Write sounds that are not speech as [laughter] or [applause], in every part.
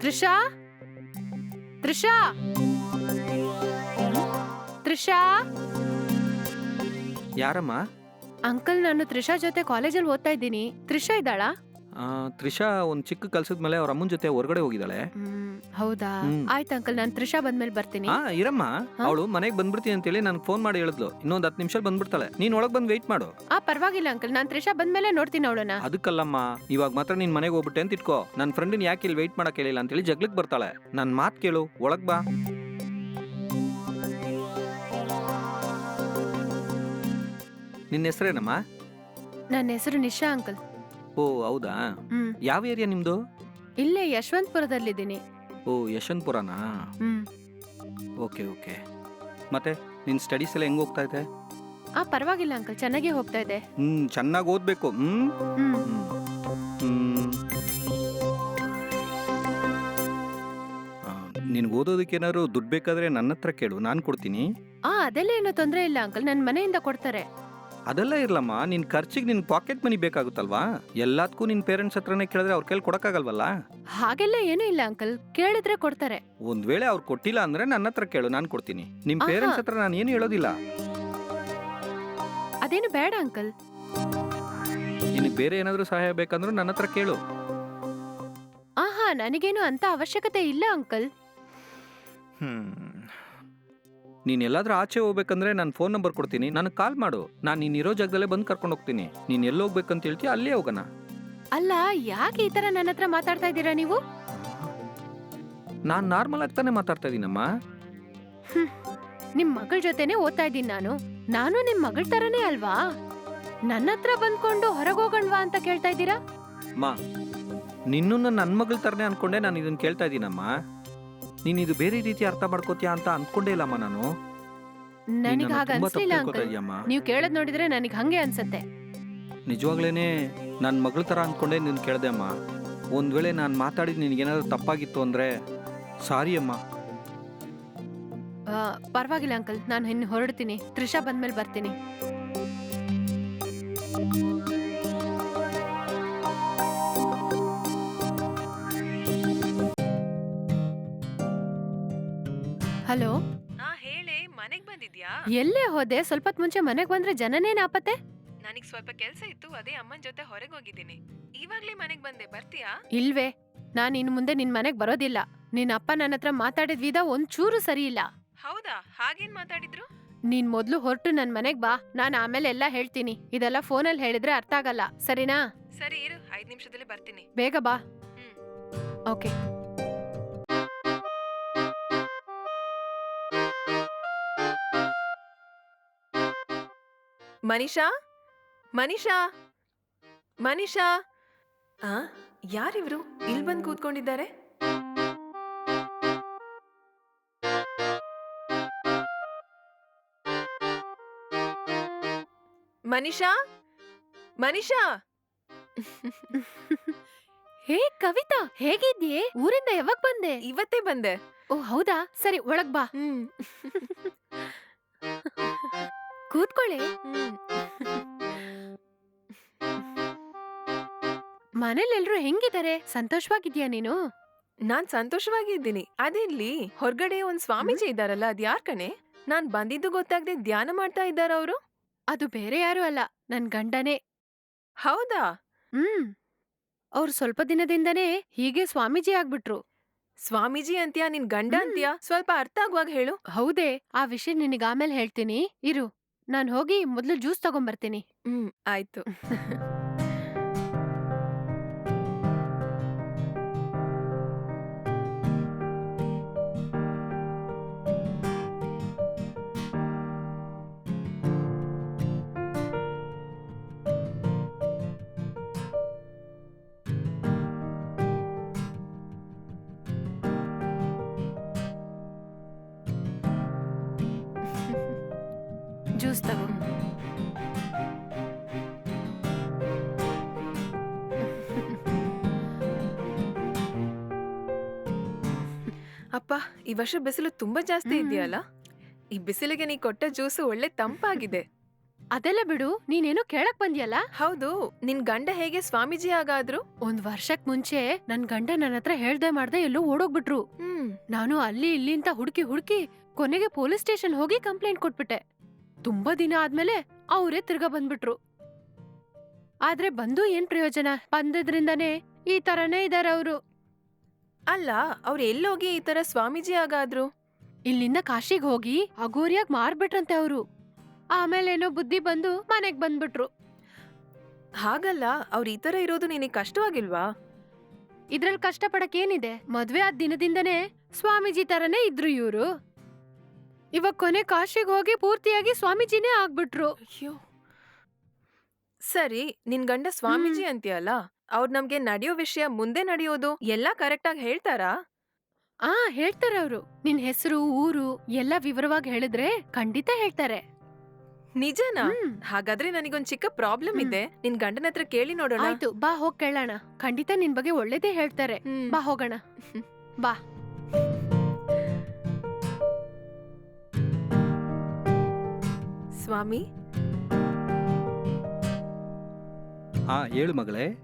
ತ್ರಿಷಾ ತ್ರಿಷಾ ತ್ರಿಷಾ ಯಾರಮ್ಮ? ಅಂಕಲ್ ನಾನು ತ್ರಿಷಾ ಜೊತೆ ಕಾಲೇಜಲ್ಲಿ ಓದ್ತಾ ಇದ್ದೀನಿ. ತ್ರಿಷಾ ಇದ್ದಾಳಾ? ತ್ರಿಷಾ ಒಂದು ಚಿಕ್ಕ ಕಲ್ಸದ ಮೇಲೆ ಅವ್ರ ಅಮ್ಮನ ಜೊತೆ ಹೊರಗಡೆ ಹೋಗಿದ್ದಾಳೆ. ಹೌದಾ. ಆಯ್ತು ಅಂಕಲ್ ನಾನು ತ್ರಿಷಾ ಬಂದ್ಮೇಲೆ ಬರ್ತೀನಿ. ಹಾ ಇರಮ್ಮ? ಅವಳು ಮನೆಗೆ ಬಂದ್ಬಿಡ್ತೀನಿ ಅಂತೇಳಿ ನನಗೆ ಫೋನ್ ಮಾಡಿ ಹೇಳಿದ್ಲು. ಇನ್ನೊಂದು ಹತ್ತು ನಿಮಿಷ ಬಂದ್ಬಿಡ್ತಾಳೆ. ನೀನ್ ಒಳಗೆ ಬಂದು ವೆಯ್ಟ್ ಮಾಡು. ಆ ಪರವಾಗಿಲ್ಲ ಅಂಕಲ್ ನಾನು ತ್ರಿಷಾ ಬಂದ್ಮೇಲೆ ನೋಡ್ತೀನಿ ಅವಳನ್ನ. ಅದಕ್ಕಲ್ಲಮ್ಮ ಇವಾಗ ಮಾತ್ರ ನಿನ್ ಮನೆಗೆ ಹೋಗ್ಬಿಟ್ಟೆ ಅಂತ ಇಟ್ಕೋ. ನನ್ನ ಫ್ರೆಂಡಿನ ಯಾಕೆ ಇಲ್ಲಿ ವೆಯ್ಟ್ ಮಾಡಕ್ ಹೇಳಿಲ್ಲ ಅಂತೇಳಿ ಜಗ್ಲಕ್ ಬರ್ತಾಳೆ. ನನ್ನ ಮಾತ್ ಕೇಳು ಒಳಗ್ ಬಾ. ನಿನ್ನ ಹೆಸರೇನಮ್ಮ? ನನ್ನ ಹೆಸರು ನಿಶಾ ಅಂಕಲ್. ಓ ಹೌದಾ? ಹ್ಮ್. ಯಾವ ಏರಿಯಾ ನಿಮ್ದು? ಇಲ್ಲೇ ಯಶವಂತಪುರದಲ್ಲಿದ್ದೀನಿ. ಓ ಯಶವಂತಪುರನಾ? ಹ್ಮ್. Okay okay. ಮತ್ತೆ ನಿನ್ ಸ್ಟಡೀಸ್ ಎಲ್ಲ ಹೆಂಗ್ ಹೋಗ್ತಾ ಇದೆ? ಆ ಪರವಾಗಿಲ್ಲ ಅಂಕಲ್ ಚೆನ್ನಾಗೇ ಹೋಗ್ತಾ ಇದೆ. ಹ್ಮ್ ಚೆನ್ನಾಗಿ ಓದ್ಬೇಕು ಹ್ಮ್? ಹ್ಮ್. ಹ್ಮ್. ನಿನ್ಗೆ ಓದೋದಕ್ಕೆ ಏನಾದ್ರು ದುಡ್ಡು ಬೇಕಾದ್ರೆ ನನ್ನ ಹತ್ರ ಕೇಳು ನಾನು ಕೊಡ್ತೀನಿ. ಆ ಅದೆಲ್ಲ ಏನೋ ತೊಂದರೆ ಇಲ್ಲ ಅಂಕಲ್ ನನ್ನ ಮನೆಯಿಂದ ಕೊಡ್ತಾರೆ. ಅದೆಲ್ಲ ಇರ್ಲಮ್ಮ ನಿನ್ ಖರ್ಚಿಗೆ ನಿನ್ ಪಾಕೆಟ್ ಮನಿ ಬೇಕಾಗುತ್ತಲ್ವಾ? ಎಲ್ಲದಕ್ಕೂ ನಿನ್ ಪೇರೆಂಟ್ಸ್ ಹತ್ರನೇ ಕೇಳಿದ್ರೆ ಅವ್ರ ಕೈಲಿ ಕೊಡಕ್ಕಾಗಲ್ವಲ್ಲ? ಹಾಗೆಲ್ಲ ಏನೂ ಇಲ್ಲ ಅಂಕಲ್. ಕೇಳಿದ್ರೆ ಕೊಡ್ತಾರೆ. ಒಂದ್ ವೇಳೆ ಅವ್ರು ಕೊಟ್ಟಿಲ್ಲ ಅಂದ್ರೆ ನನ್ನ ಹತ್ರ ಕೇಳು ನಾನು ಕೊಡ್ತೀನಿ. ನಿಮ್ ಆಹಾ. ಪೇರೆಂಟ್ಸ್ ಹತ್ರ ನಾನು ಏನು ಹೇಳೋದಿಲ್ಲ. ಅದೇನು ಬೇಡ ಅಂಕಲ್. ನಿನಗೆ ಬೇರೆ ಏನಾದರೂ ಸಹಾಯ ಬೇಕಂದ್ರೂ ನನ್ನ ಹತ್ರ ಕೇಳು. ಆಹಾ ನನಗೇನು ಅಂತ ಅವಶ್ಯಕತೆ ಇಲ್ಲ ಅಂಕಲ್. ಹ್ಮ್. ನೀನ್ ಎಲ್ಲಾದ್ರೂ ಆಚೆ ಹೋಗ್ಬೇಕಂದ್ರೆ ನಾನು ಫೋನ್ ನಂಬರ್ ಕೊಡ್ತೀನಿ. ನನಗೆ ಕಾಲ್ ಮಾಡು. ನಾನು ನೀನ್ ಇರೋ ಜಾಗದಲ್ಲೇ ಬಂದು ಕರ್ಕೊಂಡು ಹೋಗ್ತೀನಿ. ನೀನ್ ಎಲ್ಲಿ ಹೋಗ್ಬೇಕಂತ ಹೇಳ್ತಿ ಅಲ್ಲೇ ಹೋಗೋಣ. ಅಲ್ಲ ಯಾಕೆ ಈ ತರ ನನ್ನ ಹತ್ರ ಮಾತಾಡ್ತಾ ಇದ್ದೀರಾ ನೀವು? ನಾನು ನಾರ್ಮಲ್ ಆಗಿ ತಾನೆ ಮಾತಾಡ್ತಾ ಇದ್ದೀನಮ್ಮ ನಿಮ್ ಮಗಳ ಜೊತೆನೆ ಓದ್ತಾ ಇದ್ದೀನಿ ನಾನು. ನಾನು ನಿಮ್ ಮಗಳ ತರನೇ ಅಲ್ವಾ? ನನ್ನ ಹತ್ರ ಬಂದ್ಕೊಂಡು ಹೊರಗೋಗಣ್ವಾ ಅಂತ ಕೇಳ್ತಾ ಇದ್ದೀರಾ? ಅಮ್ಮ ನಿನ್ನನ್ನು ನನ್ನ ಮಗಳ ತರನೇ ಅನ್ಕೊಂಡೆ ನಾನು ಇದನ್ನ ಕೇಳ್ತಾ ಇದ್ದೀನಮ್ಮ ನೀನ್ ಇದು ಬೇರೆ ರೀತಿ ಅರ್ಥ ಮಾಡ್ಕೋತೀಯಾ ಅಂತ ಅನ್ಕೊಂಡೇ ಇಲ್ಲಮ್ಮ ನಾನು. ನನಗೆ ಹಾಗ ತುಂಬಾ ಅನ್ಸ್ಲಿಲ್ಲ ಅಂಕಲ್. ನೀವ್ ಕೇಳದ್ ನೋಡಿದ್ರೆ ನನಗ್ ಹಂಗೆ ಅನ್ಸತ್ತೆ. ನಿಜವಾಗ್ಲೇನೆ ನನ್ನ ಮಗಳ ತರ ಅನ್ಕೊಂಡೆ ನಿನ್ ಕೇಳ್ದೆ ಅಮ್ಮ. ಒಂದ್ ವೇಳೆ ನಾನು ಮಾತಾಡಿದ್ ಏನಾದ್ರು ತಪ್ಪಾಗಿತ್ತು ಅಂದ್ರೆ ಸಾರಿ ಅಮ್ಮ. ಆ, ಪರವಾಗಿಲ್ಲ ಅಂಕಲ್. ನಾನು ಇನ್ನು ಹೊರಡ್ತೀನಿ. ತ್ರಿಷಾ ಬಂದ್ಮೇಲೆ ಬರ್ತೀನಿ. ಹಲೋ? ಆ ಹೇಳಿ ಮನೆಗ್ ಬಂದಿದ್ಯಾ? ಎಲ್ಲೇ ಹೋದೆ? ಸ್ವಲ್ಪ ಹೊತ್ ಮುಂಚೆ ಮನೆಗ್ ಬಂದ್ರೆ ಜನನೇ ನಾಪತ್ತೆ? ನನಗ್ ಸ್ವಲ್ಪ ಕೆಲ್ಸ ಇತ್ತು ಅದೇ ಅಮ್ಮನ್ ಜೊತೆ ಹೊರಗೆ ಹೋಗಿದ್ದೀನಿ. ಇವಾಗ್ಲೇ ಮನೆಗ್ ಬಂದೆ ಬರ್ತೀಯಾ? ಇಲ್ವೇ ನಾನ್ ಇನ್ ಮುಂದೆ ನಿನ್ ಮನೆಗ್ ಬರೋದಿಲ್ಲ. ನಿನ್ ಅಪ್ಪ ನನ್ನ ಹತ್ರ ಮಾತಾಡಿದ ವಿಧ ಒಂಚೂರು ಸರಿ ಇಲ್ಲ. ಹೌದಾ? ಹಾಗೇನ್ ಮಾತಾಡಿದ್ರು? ನೀನ್ ಮೊದ್ಲು ಹೊರಟು ನನ್ ಮನೆಗ್ ಬಾ ನಾನ್ ಆಮೇಲೆ ಎಲ್ಲ ಹೇಳ್ತೀನಿ. ಇದೆಲ್ಲ ಫೋನಲ್ಲಿ ಹೇಳಿದ್ರೆ ಅರ್ಥ ಆಗಲ್ಲ ಸರಿನಾ? ಸರಿ ಇರು ಐದ್ ನಿಮಿಷದಲ್ಲಿ ಬರ್ತೀನಿ. ಬೇಗ ಬಾ. ಹ್ಮ್. ಓಕೆ. ಮನಿಷಾ? ಮನಿಷಾ? ಮನಿಷಾ? ಆ ಯಾರಿವ್ರು? ಇಲ್ಲಿ ಬಂದು ಕೂತ್ಕೊಂಡಿದ್ದಾರೆ? ಮನಿಷಾ? ಮನಿಷಾ? ಹೇ ಕವಿತಾ ಹೇಗಿದ್ಯೆ ಊರಿಂದ ಯಾವಾಗ ಬಂದೆ? ಇವತ್ತೇ ಬಂದೆ. ಓ ಹೌದಾ? ಸರಿ ಒಳಗ್ ಬಾ. ಹ್ಮ್. ಕೂತ್ಕೊಳ್ಳಿ. ಮನೇಲೆಲ್ರು ಹೆಂಗಿದ್ದಾರೆ ಸಂತೋಷವಾಗಿದ್ಯಾ ನೀನು? ನಾನ್ ಸಂತೋಷವಾಗಿದ್ದೀನಿ. ಅದಿರ್ಲಿ ಹೊರಗಡೆ ಒಂದ್ ಸ್ವಾಮೀಜಿ ಇದ್ದಾರಲ್ಲ ಅದ್ ಯಾರ್ ಕಣೆ? ನಾನ್ ಬಂದಿದ್ದು ಗೊತ್ತಾಗ್ದೆ ಧ್ಯಾನ ಮಾಡ್ತಾ ಇದ್ದಾರ ಅವರು? ಅದು ಬೇರೆ ಯಾರು ಅಲ್ಲ ನನ್ ಗಂಡನೇ. ಹೌದಾ? ಹ್ಮ್. ಅವ್ರು ಸ್ವಲ್ಪ ದಿನದಿಂದನೇ ಹೀಗೆ ಸ್ವಾಮೀಜಿ ಆಗ್ಬಿಟ್ರು. ಸ್ವಾಮೀಜಿ ಅಂತ್ಯಾ ನಿನ್ ಗಂಡ. ಅಂತ್ಯಾ? ಸ್ವಲ್ಪ ಅರ್ಥ ಆಗುವಾಗ ಹೇಳು. ಹೌದೇ ಆ ವಿಷಯ ನಿನಗ ಆಮೇಲೆ ಹೇಳ್ತೀನಿ. ಇರು. ನಾನ್ ಹೋಗಿ ಮೊದಲು ಜ್ಯೂಸ್ ತಗೊಂಬರ್ತೀನಿ. ಹ್ಮ್ ಆಯ್ತು. [laughs] ಜ್ಯೂಸ್ ತಗೋ. ಅಪ್ಪ ಈ ವರ್ಷ ಬಿಸಿಲು ತುಂಬಾ ಜಾಸ್ತಿ. ಇದೆಯಲ್ಲ? ಈ ಬಿಸಿಲಿಗೆ ನೀ ಕೊಟ್ಟ ಜ್ಯೂಸು ಒಳ್ಳೆ ತಂಪಾಗಿದೆ. ಅದೆಲ್ಲ ಬಿಡು ನೀನೇನೋ ಕೇಳಕ್ ಬಂದ್ಯಲ್ಲ? ಹೌದು ನಿನ್ ಗಂಡ ಹೇಗೆ ಸ್ವಾಮೀಜಿ ಆಗಾದ್ರು ಒಂದ್ ವರ್ಷಕ್ ಮುಂಚೆ ನನ್ ಗಂಡ ನನ್ನ ಹತ್ರ ಹೇಳ್ದೆ ಮಾಡ್ದೆ ಎಲ್ಲೋ ಓಡೋಗ್ಬಿಟ್ರು. ಹ್ಮ್. ನಾನು ಅಲ್ಲಿ ಇಲ್ಲಿ ಅಂತ ಹುಡುಕಿ ಹುಡುಕಿ ಕೊನೆಗೆ ಪೊಲೀಸ್ ಸ್ಟೇಷನ್ ಹೋಗಿ ಕಂಪ್ಲೇಂಟ್ ಕೊಟ್ಬಿಟ್ಟೆ. ತುಂಬಾ ದಿನ ಆದ್ಮೇಲೆ ಅವರೇ ತಿರ್ಗಾ ಬಂದ್ಬಿಟ್ರು. ಆದ್ರೆ ಬಂದು ಏನ್ ಪ್ರಯೋಜನ? ಬಂದದ್ರಿಂದಾನೇ ಈ ತರನೇ ಇದಾರೆ ಅವರು. ಅಲ್ಲ ಅವ್ರು ಎಲ್ಲೋಗಿ ಈ ತರ ಸ್ವಾಮೀಜಿ ಆಗಾದ್ರು ಇಲ್ಲಿಂದ ಕಾಶಿಗ್ ಹೋಗಿ ಅಘೋರಿಯಾಗ್ ಮಾರ್ಬಿಟ್ರಂತೆ ಅವರು. ಆಮೇಲೇನೋ ಬುದ್ಧಿ ಬಂದು ಮನೆಗ್ ಬಂದ್ಬಿಟ್ರು. ಹಾಗಲ್ಲ ಅವ್ರ ಈ ತರ ಇರೋದು ನಿನಗೆ ಕಷ್ಟವಾಗಿಲ್ವಾ? ಇದ್ರಲ್ಲಿ ಕಷ್ಟಪಡಕ್ ಏನಿದೆ? ಮದ್ವೆ ಆದ ದಿನದಿಂದನೇ ಸ್ವಾಮೀಜಿ ತರನೇ ಇದ್ರು ಇವ್ರು. ಇವಾಗ ಕೊನೆ ಕಾಶಿಗೆ ಹೋಗಿ ಪೂರ್ತಿಯಾಗಿ ಸ್ವಾಮೀಜಿನೇ ಆಗ್ಬಿಟ್ರು. ಅಯ್ಯೋ. ಸರಿ ನಿನ್ ಗಂಡ ಸ್ವಾಮೀಜಿ ಅಂತೀಯಲ್ಲ ಅವ್ರು ನಮ್ಗೆ ನಡೆಯೋ ವಿಷಯ ಮುಂದೆ ನಡೆಯೋದು ಎಲ್ಲ ಕರೆಕ್ಟ್ ಆಗಿ ಹೇಳ್ತಾರಾ? ಆ ಹೇಳ್ತಾರ ಅವರು. ನಿನ್ ಹೆಸರು ಊರು ಎಲ್ಲ ವಿವರವಾಗಿ ಹೇಳಿದ್ರೆ ಖಂಡಿತ ಹೇಳ್ತಾರೆ. ನಿಜನಾ? ಹ್ಮ್. ಹಾಗಾದ್ರೆ ನನಗೊಂದ್ ಚಿಕ್ಕ ಪ್ರಾಬ್ಲಮ್ ಇದೆ. ನಿನ್ ಗಂಡನ ಹತ್ರ ಕೇಳಿ ನೋಡೋಣ. ಆಯ್ತು ಬಾ ಹೋಗ್ ಕೇಳೋಣ. ಖಂಡಿತ ನಿನ್ ಬಗ್ಗೆ ಒಳ್ಳೇದೇ ಹೇಳ್ತಾರೆ. ಹ್ಮ್. ಬಾ ಹೋಗೋಣ. ಬಾ. ಸ್ವಾಮಿ. ಹಾ ಹೇಳು ಮಗಳೇ.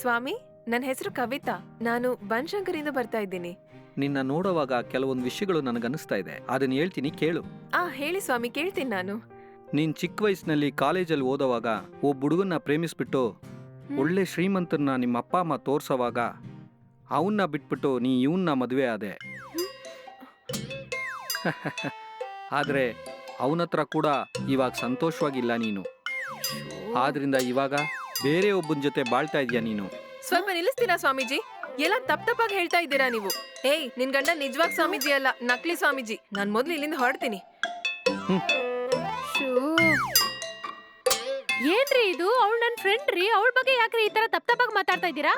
ಸ್ವಾಮಿ ನನ್ನ ಹೆಸರು ಕವಿತಾ. ನಾನು ಬನ್ಶಂಕರಿಂದ ಬರ್ತಾ ಇದ್ದೀನಿ. ನಿನ್ನ ನೋಡುವಾಗ ಕೆಲವೊಂದು ವಿಷಯಗಳು ನನಗನ್ನಿಸ್ತಾ ಇದೆ. ಅದನ್ನ ಹೇಳ್ತೀನಿ ಕೇಳು. ಆ ಹೇಳಿ ಸ್ವಾಮಿ ಕೇಳ್ತೀನಿ ನಾನು. ನೀನ್ ಚಿಕ್ಕ ವಯಸ್ಸಿನಲ್ಲಿ ಕಾಲೇಜಲ್ಲಿ ಓದೋವಾಗ ಒಬ್ಬ ಹುಡುಗನ್ನ ಪ್ರೇಮಿಸ್ಬಿಟ್ಟು ಒಳ್ಳೆ ಶ್ರೀಮಂತನ ನಿಮ್ಮ ಅಪ್ಪ ಅಮ್ಮ ತೋರ್ಸೋವಾಗ ಅವನ್ನ ಬಿಟ್ಬಿಟ್ಟು ನೀ ಇವನ್ನ ಮದುವೆ ಆದೆ. [laughs] ಆದ್ರೆ ಅವನ ಹತ್ರ ಕೂಡ ಇವಾಗ ಸಂತೋಷವಾಗಿಲ್ಲ ನೀನು. ಆದ್ರಿಂದ ಇವಾಗ ಬೇರೆ ಒಬ್ಬನ ಜೊತೆ ಬಾಳ್ತಾ ಇದೀಯ ನೀನು? ಸ್ವಲ್ಪ ನಿಲ್ಲಿಸ್ತೀರಾ ಸ್ವಾಮೀಜಿ? ಎಲ್ಲ ತಪ್ಪ ತಪ್ಪಾಗಿ ಹೇಳ್ತಾ ಇದ್ದೀರಾ ನೀವು? ಏಯ್ ನಿನ್ ಗಂಡ ನಿಜವಾಗ್ ಸ್ವಾಮೀಜಿ ಅಲ್ಲ ನಕಲಿ ಸ್ವಾಮೀಜಿ. ನಾನ್ ಮೊದ್ಲು ಇಲ್ಲಿಂದ ಹೊರಡ್ತೀನಿ. ಏನ್ರಿ ಇದು? ಅವಳು ನನ್ನ ಫ್ರೆಂಡ್ ರೀ. ಅವಳ ಬಗ್ಗೆ ಯಾಕ್ರಿ ಈ ತರ ತಪ್ಪ ತಪ್ಪಾಗಿ ಮಾತಾಡ್ತಾ ಇದ್ದೀರಾ?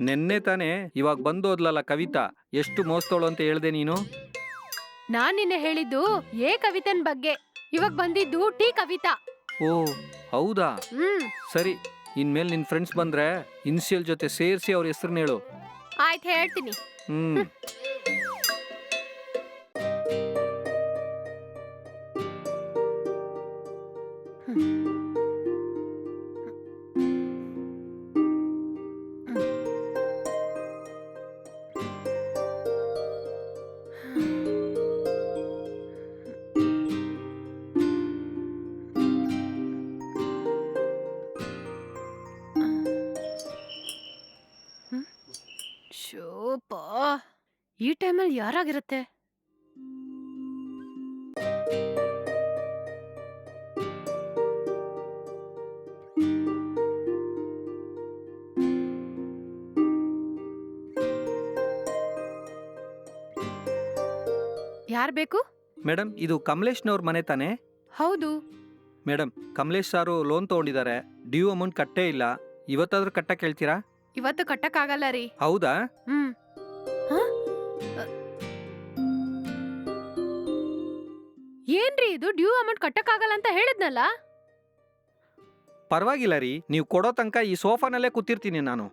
ನೆನ್ನೆ ತಾನೇ ಇವಾಗ ಬಂದೋದ್ಲಲ್ಲ ಕವಿತಾ ಎಷ್ಟು ಮೋಸ್ತೋಳು ಅಂತ ಹೇಳ್ದೆ ನೀನು? ನಾನ್ ನಿನ್ನೆ ಹೇಳಿದ್ದು ಏ ಕವಿತನ್ ಬಗ್ಗೆ. ಇವಾಗ ಬಂದಿದ್ದು ಟಿ ಕವಿತಾ. ಓ ಹೌದಾ? ಹ್ಮ್. ಸರಿ ಇನ್ಮೇಲೆ ನಿನ್ ಫ್ರೆಂಡ್ಸ್ ಬಂದ್ರೆ ಇನ್ಸಿಯಲ್ ಜೊತೆ ಸೇರಿಸಿ ಅವ್ರ ಹೆಸರು ಹೇಳು. ಆಯ್ತು ಹೇಳ್ತೀನಿ. ಹ್ಮ್. ಈ ಟೈಮಲ್ಲಿ ಯಾರಾಗಿರುತ್ತೆ? ಯಾರು ಬೇಕು? ಮೇಡಮ್ ಇದು ಕಮಲೇಶ್ನವ್ರ ಮನೆ ತಾನೇ? ಹೌದು. ಮೇಡಮ್ ಕಮಲೇಶ್ ಸಾರು ಲೋನ್ ತಗೊಂಡಿದ್ದಾರೆ. ಡ್ಯೂ ಅಮೌಂಟ್ ಕಟ್ಟೇ ಇಲ್ಲ. ಇವತ್ತಾದ್ರೂ ಕಟ್ಟಕ್ಕೆ ಹೇಳ್ತೀರಾ? ಇವತ್ತು ಕಟ್ಟಕ್ಕಾಗಲ್ಲ ರೀ. ಹೌದಾ? ಹ್ಮ್. ಏನ್ರಿ ಇದು? ಡ್ಯೂ ಅಮೌಂಟ್ ಕಟ್ಟಕ್ಕಾಗಲ್ಲ ಅಂತ ಹೇಳಿದ್ನಲ್ಲ? ಪರವಾಗಿಲ್ಲ ರೀ. ನೀವು ಕೊಡೋ ತನಕ ಈ ಸೋಫಾನಲ್ಲೇ ಕೂತಿರ್ತೀನಿ ನಾನು.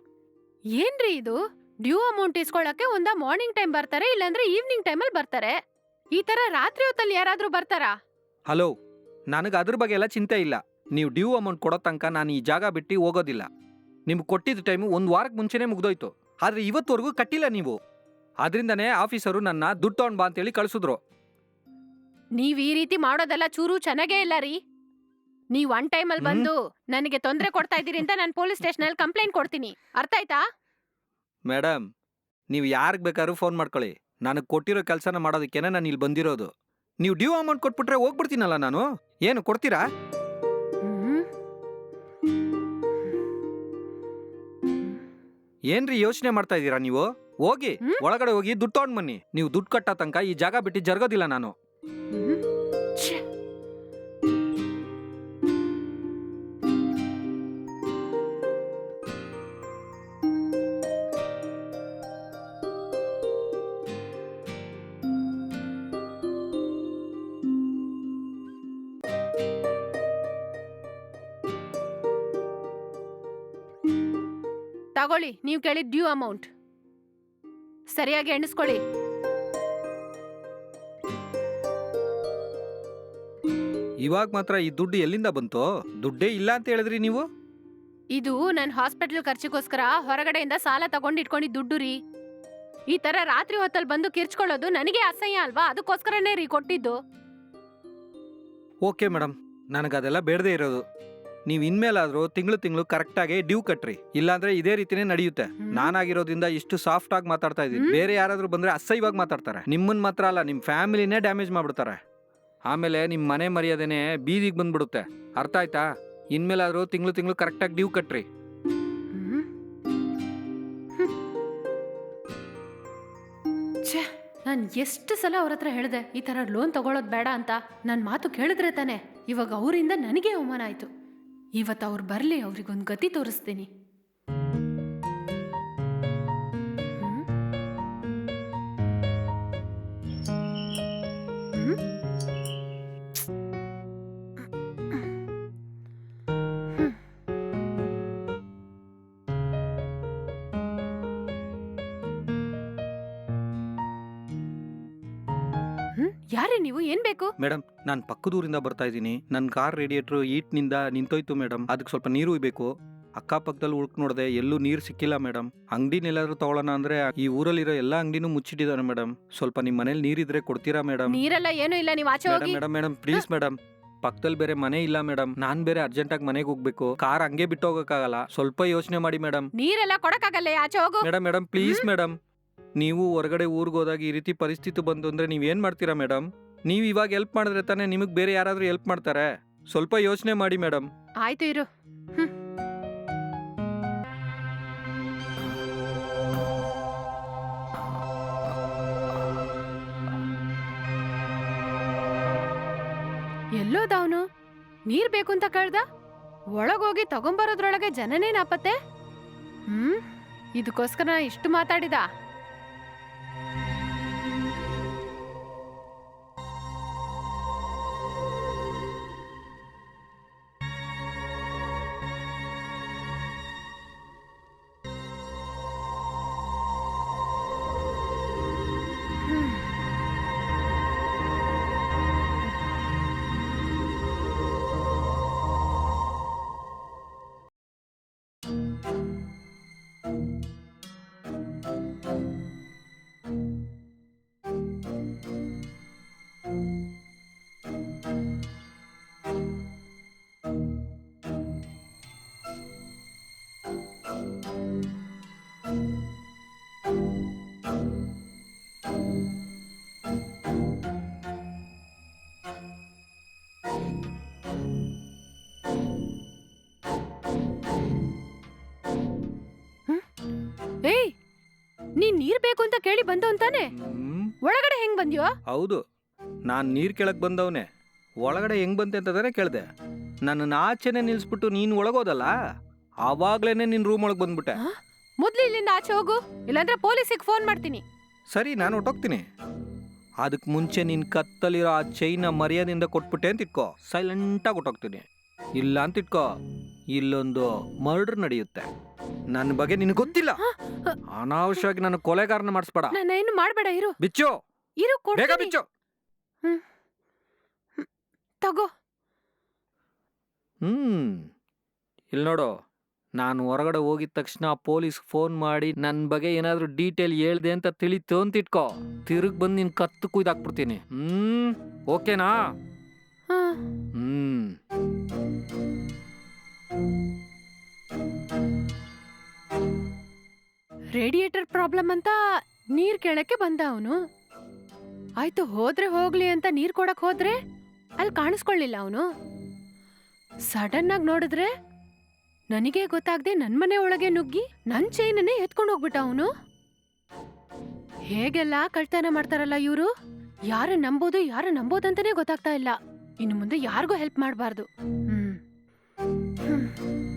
ಏನ್ರಿ ಇದು? ಡ್ಯೂ ಅಮೌಂಟ್ ಇಸ್ಕೊಳ್ಳಕ್ಕೆ ಒಂದ ಮಾರ್ನಿಂಗ್ ಟೈಮ್ ಬರ್ತಾರೆ ಇಲ್ಲಾಂದ್ರೆ ಈವ್ನಿಂಗ್ ಟೈಮಲ್ಲಿ ಬರ್ತಾರೆ. ಈ ತರ ರಾತ್ರಿ ಹೊತ್ತಲ್ಲಿ ಯಾರಾದ್ರೂ ಬರ್ತಾರಾ? ಹಲೋ ನನಗೆ ಅದ್ರ ಬಗ್ಗೆ ಎಲ್ಲ ಚಿಂತೆ ಇಲ್ಲ. ನೀವು ಡ್ಯೂ ಅಮೌಂಟ್ ಕೊಡೋ ತನಕ ನಾನು ಈ ಜಾಗ ಬಿಟ್ಟು ಹೋಗೋದಿಲ್ಲ. ನಿಮ್ಗೆ ಕೊಟ್ಟಿದ್ದ ಟೈಮು ಒಂದು ವಾರಕ್ಕೆ ಮುಂಚೆನೇ ಮುಗ್ದೋಯ್ತು. ಆದರೆ ಇವತ್ತುವರೆಗೂ ಕಟ್ಟಿಲ್ಲ ನೀವು. ಅದರಿಂದನೇ ಆಫೀಸರು ನನ್ನ ದುಡ್ಡು ತಗೊಂಡ್ ಬಾ ಅಂತೇಳಿ ಕಳಿಸಿದ್ರು. ನೀವ್ ಈ ರೀತಿ ಮಾಡೋದೆಲ್ಲ ಚೂರು ಚೆನ್ನಾಗೇ ಇಲ್ಲ ರೀ. ನೀವ್ ಒನ್ ಟೈಮಲ್ಲಿ ಅಲ್ಲಿ ಬಂದು ನನಗೆ ತೊಂದರೆ ಕೊಡ್ತಾ ಇದ್ದೀರಿ ಅಂತ ನಾನು ಪೊಲೀಸ್ ಸ್ಟೇಷನಲ್ಲಿ ಕಂಪ್ಲೇಂಟ್ ಕೊಡ್ತೀನಿ. ಅರ್ಥ ಆಯ್ತಾ? ಮೇಡಮ್ ನೀವು ಯಾರಿಗೆ ಬೇಕಾದ್ರೂ ಫೋನ್ ಮಾಡ್ಕೊಳ್ಳಿ. ನನಗೆ ಕೊಟ್ಟಿರೋ ಕೆಲಸನ ಮಾಡೋದಕ್ಕೇನೆ ನಾನು ಇಲ್ಲಿ ಬಂದಿರೋದು. ನೀವು ಡ್ಯೂ ಅಮೌಂಟ್ ಕೊಟ್ಬಿಟ್ರೆ ಹೋಗ್ಬಿಡ್ತೀನಲ್ಲ ನಾನು? ಏನು ಕೊಡ್ತೀರಾ. ಏನ್ರಿ ಯೋಚನೆ ಮಾಡ್ತಾ ಇದ್ದೀರಾ ನೀವು? ಹೋಗಿ ಒಳಗಡೆ ಹೋಗಿ ದುಡ್ಡು ತಗೊಂಡ್ ಬನ್ನಿ. ನೀವು ದುಡ್ಡು ಕಟ್ಟೋ ತನಕ ಈ ಜಾಗ ಬಿಟ್ಟು ಜರಗೋದಿಲ್ಲ ನಾನು. ತಗೊಳ್ಳಿ ನೀವು ಕೇಳಿದ ಡ್ಯೂ ಅಮೌಂಟ್ ಸರಿಯಾಗಿ ಎಣಿಸ್ಕೊಳ್ಳಿ. ಇವಾಗ ಮಾತ್ರ ಈ ದುಡ್ಡು ಎಲ್ಲಿಂದ ಬಂತು? ದುಡ್ಡೇ ಇಲ್ಲ ಅಂತ ಹೇಳಿದ್ರಿ ನೀವು? ಇದು ನನ್ನ ಹಾಸ್ಪಿಟಲ್ ಖರ್ಚಿಗೋಸ್ಕರ ಹೊರಗಡೆಯಿಂದ ಸಾಲ ತಗೊಂಡು ಇಟ್ಕೊಂಡಿದ್ ದುಡ್ಡು ರೀ. ಈ ತರ ರಾತ್ರಿ ಹೊತ್ತಲ್ಲಿ ಬಂದು ಕಿರ್ಚ್ಕೊಳ್ಳೋದು ನನಗೆ ಅಸಹ್ಯ ಅಲ್ವಾ? ಅದಕ್ಕೋಸ್ಕರನೇ ರೀ ಕೊಟ್ಟಿದ್ದು. ಓಕೆ ಮೇಡಮ್ ನನಗದೆಲ್ಲ ಬೇಡದೇ ಇರೋದು. ನೀವು ಇನ್ಮೇಲಾದರೂ ತಿಂಗಳು ತಿಂಗಳು ಕರೆಕ್ಟಾಗಿ ಡ್ಯೂ ಕಟ್ರಿ. ಇಲ್ಲಾಂದ್ರೆ ಇದೇ ರೀತಿನೇ ನಡೆಯುತ್ತೆ. ನಾನಾಗಿರೋದ್ರಿಂದ ಇಷ್ಟು ಸಾಫ್ಟ್ ಆಗಿ ಮಾತಾಡ್ತಾ ಇದ್ದೀನಿ. ಬೇರೆ ಯಾರಾದರೂ ಬಂದ್ರೆ ಅಸಹ್ಯವಾಗಿ ಮಾತಾಡ್ತಾರೆ. ನಿಮ್ಮನ್ನ ಮಾತ್ರ ಅಲ್ಲ ನಿಮ್ಮ ಫ್ಯಾಮಿಲಿನೇ ಡ್ಯಾಮೇಜ್ ಮಾಡ್ಬಿಡ್ತಾರೆ. ಆಮೇಲೆ ನಿಮ್ಮ ಮನೆ ಮರ್ಯಾದೆನೇ ಬೀದಿಗೆ ಬಂದ್ಬಿಡುತ್ತೆ. ಅರ್ಥ ಆಯ್ತಾ? ಇನ್ಮೇಲಾದರೂ ತಿಂಗಳು ತಿಂಗಳು ಕರೆಕ್ಟಾಗಿ ಡ್ಯೂ ಕಟ್ರಿ. ನಾನು ಎಷ್ಟು ಸಲ ಅವ್ರ ಹತ್ರ ಹೇಳಿದೆ ಈ ಥರ ಲೋನ್ ತಗೊಳ್ಳೋದು ಬೇಡ ಅಂತ. ನನ್ನ ಮಾತು ಕೇಳಿದ್ರೆ ತಾನೆ. ಇವಾಗ ಅವರಿಂದ ನನಗೆ ಅವಮಾನ ಆಯಿತು. ಇವತ್ತು ಅವ್ರು ಬರಲಿ ಅವ್ರಿಗೊಂದು ಗತಿ ತೋರಿಸ್ತೀನಿ ಹ್ಮ್? ಹ್ಮ್? ಯಾರೇ ನೀವು ಏನ್ ಬೇಕು? ಮೇಡಮ್ ನಾನು ಪಕ್ಕದೂರಿಂದ ಬರ್ತಾ ಇದ್ದೀನಿ. ನನ್ನ ಕಾರ್ ರೇಡಿಯೇಟ್ರು ಈಟ್ನಿಂದ ನಿಂತೋಯ್ತು ಮೇಡಮ್ ಅದಕ್ಕೆ ಸ್ವಲ್ಪ ನೀರು ಇಬೇಕು ಅಕ್ಕಪಕ್ಕದಲ್ಲಿ ಹುಡುಕ್ ನೋಡಿದೆ ಎಲ್ಲೂ ನೀರು ಸಿಕ್ಕಿಲ್ಲ ಮೇಡಮ್ ಅಂಗಡಿನೆಲ್ಲಾದ್ರೂ ತಗೊಳ್ಳೋಣ ಅಂದ್ರೆ ಈ ಊರಲ್ಲಿರೋ ಎಲ್ಲಾ ಅಂಗಡಿನೂ ಮುಚ್ಚಿಟ್ಟಿದ್ದಾರೆ ಮೇಡಮ್ ಸ್ವಲ್ಪ ನಿಮ್ಮ ಮನೇಲಿ ನೀರಿದ್ರೆ ಕೊಡ್ತೀರಾ ಮೇಡಮ್ ನೀರೆಲ್ಲ ಏನೂ ಇಲ್ಲ ನೀವು ಆಚೆ ಮೇಡಮ್ ಹೋಗಿ. ಮೇಡಮ್ ಮೇಡಮ್ ಪ್ಲೀಸ್ ಮೇಡಮ್ ಪಕ್ಕದಲ್ಲಿ ಬೇರೆ ಮನೆ ಇಲ್ಲ ಮೇಡಮ್ ನಾನ್ ಬೇರೆ ಅರ್ಜೆಂಟಾಗಿ ಮನೆಗೆ ಹೋಗ್ಬೇಕು. ಕಾರ್ ಹಂಗೆ ಬಿಟ್ಟು ಹೋಗಕ್ಕಾಗಲ್ಲ. ಸ್ವಲ್ಪ ಯೋಚನೆ ಮಾಡಿ ಮೇಡಮ್ ನೀರೆಲ್ಲ ಕೊಡಕ್ಕಾಗಲ್ಲ ಆಚೆ ಹೋಗು. ಮೇಡಮ್ ಮೇಡಮ್ ಪ್ಲೀಸ್ ಮೇಡಮ್ ನೀವು ಹೊರಗಡೆ ಊರಿಗೆ ಹೋದಾಗ ಈ ರೀತಿ ಪರಿಸ್ಥಿತಿ ಬಂತು ಅಂದ್ರೆ ನೀವೇನ್ ಮಾಡ್ತೀರಾ ಮೇಡಮ್ ನೀವು ಇವಾಗ ಹೆಲ್ಪ್ ಮಾಡಿದ್ರೆ ತಾನೇ ನಿಮಗೆ ಬೇರೆ ಯಾರಾದರೂ ಹೆಲ್ಪ್ ಮಾಡ್ತಾರೆ. ಸ್ವಲ್ಪ ಯೋಚನೆ ಮಾಡಿ ಮೇಡಮ್ ಆಯ್ತು ಇರು. ಹ್ಮ್. ಎಲ್ಲೋದ ಅವನು? ನೀರ್ ಬೇಕು ಅಂತ ಕಳ್ದ? ಒಳಗೋಗಿ ತಗೊಂಬರೋದ್ರೊಳಗೆ ಜನನೇ ನಾಪತ್ತೆ ಹ್ಮ್? ಇದಕ್ಕೋಸ್ಕರ ಇಷ್ಟು ಮಾತಾಡಿದ? ಬೇಕು ಅಂತ ಕೇಳಿ ಬಂದು ಅಂತಾನೆ? ಹ್ಮ್, ಒಳಗಡೆ ಹೆಂಗ್ ಬಂದ್ಯೋ? ಹೌದು. ನಾನು ನೀರ್ ಕೆಳಕ್ ಬಂದವನೇ. ಒಳಗಡೆ ಹೆಂಗ್ ಬಂತೆ ಅಂತಂದ್ರೆ ಕೇಳ್ದೆ. ನನ್ನ ಆಚೆನೆ ನಿಲ್ಸ್ಬಿಟ್ಟು ನೀನು ಒಳಗೋದಲ್ಲ? ಆವಾಗ್ಲೇನೆ ನಿನ್ ರೂಮ್ ಒಳಗೆ ಬಂದ್ಬಿಟ್ಟೆ. ಮೊದ್ಲು ಇಲ್ಲಿಂದ ಆಚೆ ಹೋಗು. ಇಲ್ಲಾಂದ್ರೆ ಪೊಲೀಸಿಗೆ ಫೋನ್ ಮಾಡ್ತೀನಿ. ಸರಿ ನಾನು ಹೊಟ್ಟೋಗ್ತೀನಿ ಅದಕ್ಕೆ ಮುಂಚೆ ನಿನ್ ಕತ್ತಲಿರೋ ಆ ಚೈನ ಮರ್ಯಾದಿಂದ ಕೊಟ್ಬಿಟ್ಟೆ ಅಂತ ಇಟ್ಕೋ. ಸೈಲೆಂಟಾಗಿ ಹೊಟ್ಟೋಗ್ತೀನಿ ಇಲ್ಲ ಅಂತ ಇಟ್ಕೋ. ಇಲ್ಲೊಂದು ಮರ್ಡರ್ ನಡೆಯುತ್ತೆ. ನನ್ನ ಬಗ್ಗೆ ನಿನಗೆ ಗೊತ್ತಿಲ್ಲ. ಅನಾವಶ್ಯವಾಗಿ ನನ್ನ ಕೊಲೆಗಾರನ ಮಾಡಿಸ್ಬೇಡ. ನಾನೇನು ಏನು ಮಾಡ್ಬೇಡ ಇರು. ಬಿಚ್ಚು. ಇರು ಬೇಗ ಕೊಡ್ತೀನಿ ಬಿಚ್ಚು ತಗೋ. ಹ್ಮ್. ಇಲ್ಲಿ ನೋಡು ನಾನು ಹೊರಗಡೆ ಹೋಗಿದ ತಕ್ಷಣ ಪೊಲೀಸ್ ಫೋನ್ ಮಾಡಿ ನನ್ನ ಬಗ್ಗೆ ಏನಾದರೂ ಡೀಟೇಲ್ ಹೇಳ್ದೆ ಅಂತ ತಿಳಿತು ಅಂತ ಇಟ್ಕೋ. ತಿರುಗ್ ಬಂದು ನಿನ್ ಕತ್ತು ಕುಯ್ದಾಕ್ಬಿಡ್ತೀನಿ ಹ್ಮ್. ಓಕೆನಾ. ಹ್ಮ್. ರೇಡಿಯೇಟರ್ ಪ್ರಾಬ್ಲಮ್ ಅಂತ ನೀರ್ ಕೆಳಕ್ಕೆ ಬಂದ ಅವನು. ಆಯ್ತು ಹೋದ್ರೆ ಹೋಗ್ಲಿ ಅಂತ ನೀರ್ ಕೊಡಕ್ ಹೋದ್ರೆ ಅಲ್ಲಿ ಕಾಣಿಸ್ಕೊಳ್ಳಿಲ್ಲ ಅವನು. ಸಡನ್ ಆಗಿ ನೋಡಿದ್ರೆ ನನಗೆ ಗೊತ್ತಾಗದೆ ನನ್ ಮನೆ ಒಳಗೆ ನುಗ್ಗಿ ನನ್ ಚೈನನ್ನೇ ಎತ್ಕೊಂಡು ಹೋಗ್ಬಿಟ್ಟ ಅವನು. ಹೇಗೆಲ್ಲ ಕಳ್ತನ ಮಾಡ್ತಾರಲ್ಲ ಇವರು? ಯಾರು ನಂಬೋದು ಯಾರು ನಂಬೋದಂತಾನೆ ಗೊತ್ತಾಗ್ತಾ ಇಲ್ಲ. ಇನ್ನು ಮುಂದೆ ಯಾರಿಗೂ ಹೆಲ್ಪ್ ಮಾಡಬಾರ್ದು. ಹ್ಮ್.